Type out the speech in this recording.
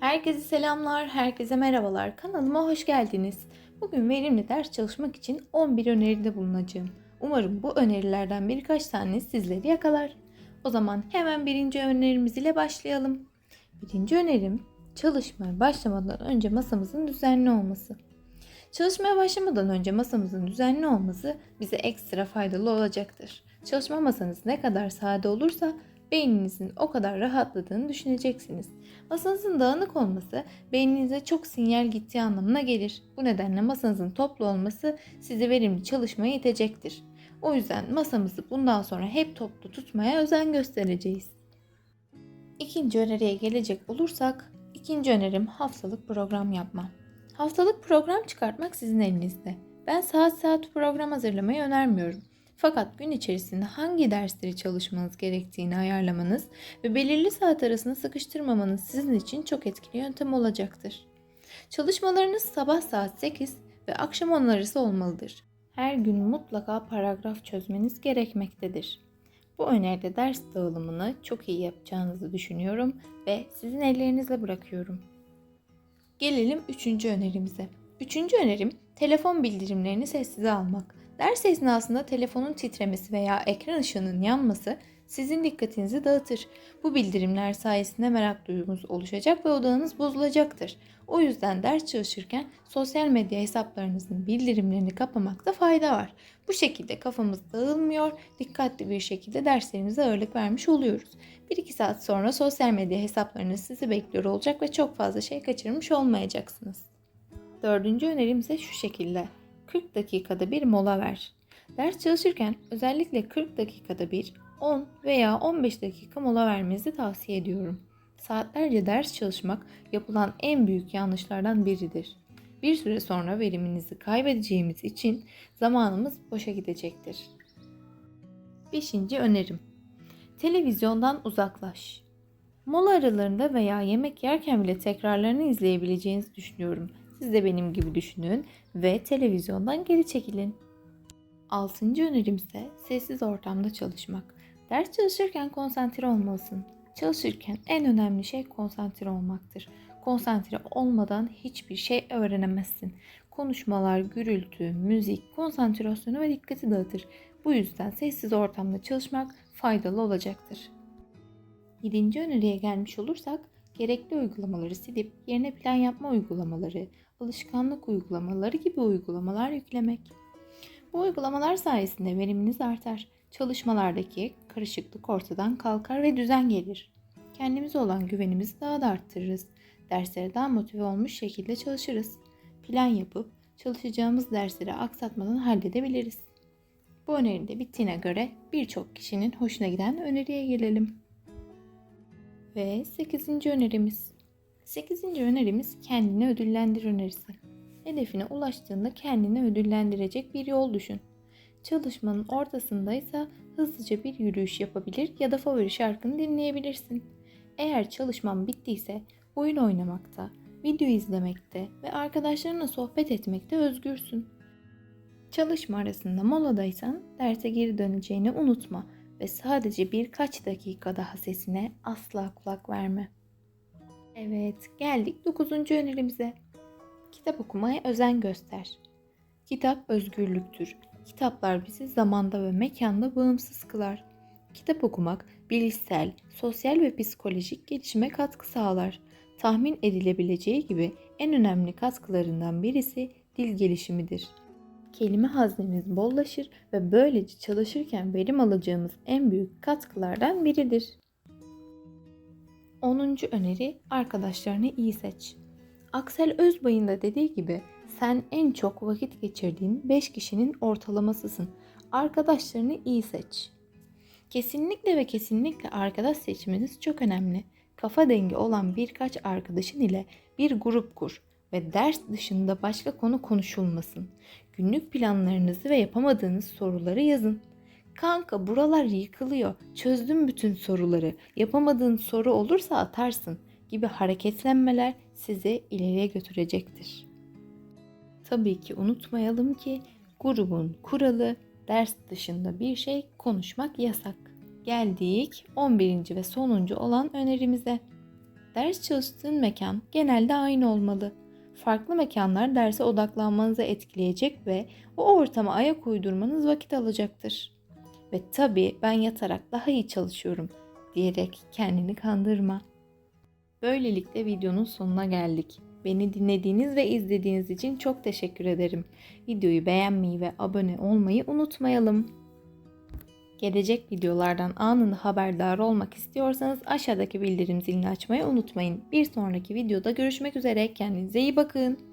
Herkese selamlar, herkese merhabalar. Kanalıma hoş geldiniz. Bugün verimli ders çalışmak için 11 öneride bulunacağım. Umarım bu önerilerden birkaç tane sizleri yakalar. O zaman hemen birinci önerimiz ile başlayalım. Birinci önerim çalışmaya başlamadan önce masamızın düzenli olması. Çalışmaya başlamadan önce masamızın düzenli olması bize ekstra faydalı olacaktır. Çalışma masanız ne kadar sade olursa beyninizin o kadar rahatladığını düşüneceksiniz. Masanızın dağınık olması beyninize çok sinyal gittiği anlamına gelir. Bu nedenle masanızın toplu olması sizi verimli çalışmaya itecektir. O yüzden masamızı bundan sonra hep toplu tutmaya özen göstereceğiz. İkinci öneriye gelecek olursak, ikinci önerim haftalık program yapma. Haftalık program çıkartmak sizin elinizde. Ben saat saat program hazırlamayı önermiyorum. Fakat gün içerisinde hangi dersleri çalışmanız gerektiğini ayarlamanız ve belirli saat arasında sıkıştırmamanız sizin için çok etkili yöntem olacaktır. Çalışmalarınız sabah saat 8 ve akşam 10 arası olmalıdır. Her gün mutlaka paragraf çözmeniz gerekmektedir. Bu öneride ders dağılımını çok iyi yapacağınızı düşünüyorum ve sizin ellerinizle bırakıyorum. Gelelim üçüncü önerimize. Üçüncü önerim telefon bildirimlerini sessize almak. Ders esnasında telefonun titremesi veya ekran ışığının yanması sizin dikkatinizi dağıtır. Bu bildirimler sayesinde merak duygunuz oluşacak ve odağınız bozulacaktır. O yüzden ders çalışırken sosyal medya hesaplarınızın bildirimlerini kapamakta fayda var. Bu şekilde kafamız dağılmıyor, dikkatli bir şekilde derslerimize ağırlık vermiş oluyoruz. 1-2 saat sonra sosyal medya hesaplarınız sizi bekliyor olacak ve çok fazla şey kaçırmış olmayacaksınız. Dördüncü önerim ise şu şekilde. 40 dakikada bir mola ver. Ders çalışırken özellikle 40 dakikada bir 10 veya 15 dakika mola vermenizi tavsiye ediyorum. Saatlerce ders çalışmak yapılan en büyük yanlışlardan biridir. Bir süre sonra veriminizi kaybedeceğimiz için zamanımız boşa gidecektir. Beşinci önerim. Televizyondan uzaklaş. Mola aralarında veya yemek yerken bile tekrarlarını izleyebileceğinizi düşünüyorum. Siz de benim gibi düşünün ve televizyondan geri çekilin. Altıncı önerim ise sessiz ortamda çalışmak. Ders çalışırken konsantre olmalısın. Çalışırken en önemli şey konsantre olmaktır. Konsantre olmadan hiçbir şey öğrenemezsin. Konuşmalar, gürültü, müzik, konsantrasyonu ve dikkati dağıtır. Bu yüzden sessiz ortamda çalışmak faydalı olacaktır. Yedinci öneriye gelmiş olursak, gerekli uygulamaları silip yerine plan yapma uygulamaları, alışkanlık uygulamaları gibi uygulamalar yüklemek. Bu uygulamalar sayesinde veriminiz artar. Çalışmalardaki karışıklık ortadan kalkar ve düzen gelir. Kendimize olan güvenimizi daha da arttırırız. Derslere daha motive olmuş şekilde çalışırız. Plan yapıp çalışacağımız dersleri aksatmadan halledebiliriz. Bu öneri de bittiğine göre birçok kişinin hoşuna giden öneriye gelelim. Ve 8. önerimiz. 8. önerimiz kendini ödüllendir önerisi. Hedefine ulaştığında kendini ödüllendirecek bir yol düşün. Çalışmanın ortasındaysa hızlıca bir yürüyüş yapabilir ya da favori şarkını dinleyebilirsin. Eğer çalışman bittiyse oyun oynamakta, video izlemekte ve arkadaşlarınla sohbet etmekte özgürsün. Çalışma arasında moladaysan derse geri döneceğini unutma ve sadece birkaç dakika daha sesine asla kulak verme. Evet, geldik 9. önerimize. Kitap okumaya özen göster. Kitap özgürlüktür. Kitaplar bizi zamanda ve mekanda bağımsız kılar. Kitap okumak bilişsel, sosyal ve psikolojik gelişime katkı sağlar. Tahmin edilebileceği gibi en önemli katkılarından birisi dil gelişimidir. Kelime haznemiz bollaşır ve böylece çalışırken verim alacağımız en büyük katkılardan biridir. 10. öneri arkadaşlarını iyi seç. Aksel Özbay'ın da dediği gibi sen en çok vakit geçirdiğin 5 kişinin ortalamasısın. Arkadaşlarını iyi seç. Kesinlikle ve kesinlikle arkadaş seçmeniz çok önemli. Kafa dengi olan birkaç arkadaşın ile bir grup kur ve ders dışında başka konu konuşulmasın. Günlük planlarınızı ve yapamadığınız soruları yazın. Kanka buralar yıkılıyor. Çözdüm bütün soruları. Yapamadığın soru olursa atarsın gibi hareketlenmeler sizi ileriye götürecektir. Tabii ki unutmayalım ki grubun kuralı ders dışında bir şey konuşmak yasak. Geldik 11. ve sonuncu olan önerimize. Ders çalıştığın mekan genelde aynı olmalı. Farklı mekanlar derse odaklanmanızı etkileyecek ve o ortama ayak uydurmanız vakit alacaktır. Ve tabii ben yatarak daha iyi çalışıyorum diyerek kendini kandırma. Böylelikle videonun sonuna geldik. Beni dinlediğiniz ve izlediğiniz için çok teşekkür ederim. Videoyu beğenmeyi ve abone olmayı unutmayalım. Gelecek videolardan anında haberdar olmak istiyorsanız aşağıdaki bildirim zilini açmayı unutmayın. Bir sonraki videoda görüşmek üzere. Kendinize iyi bakın.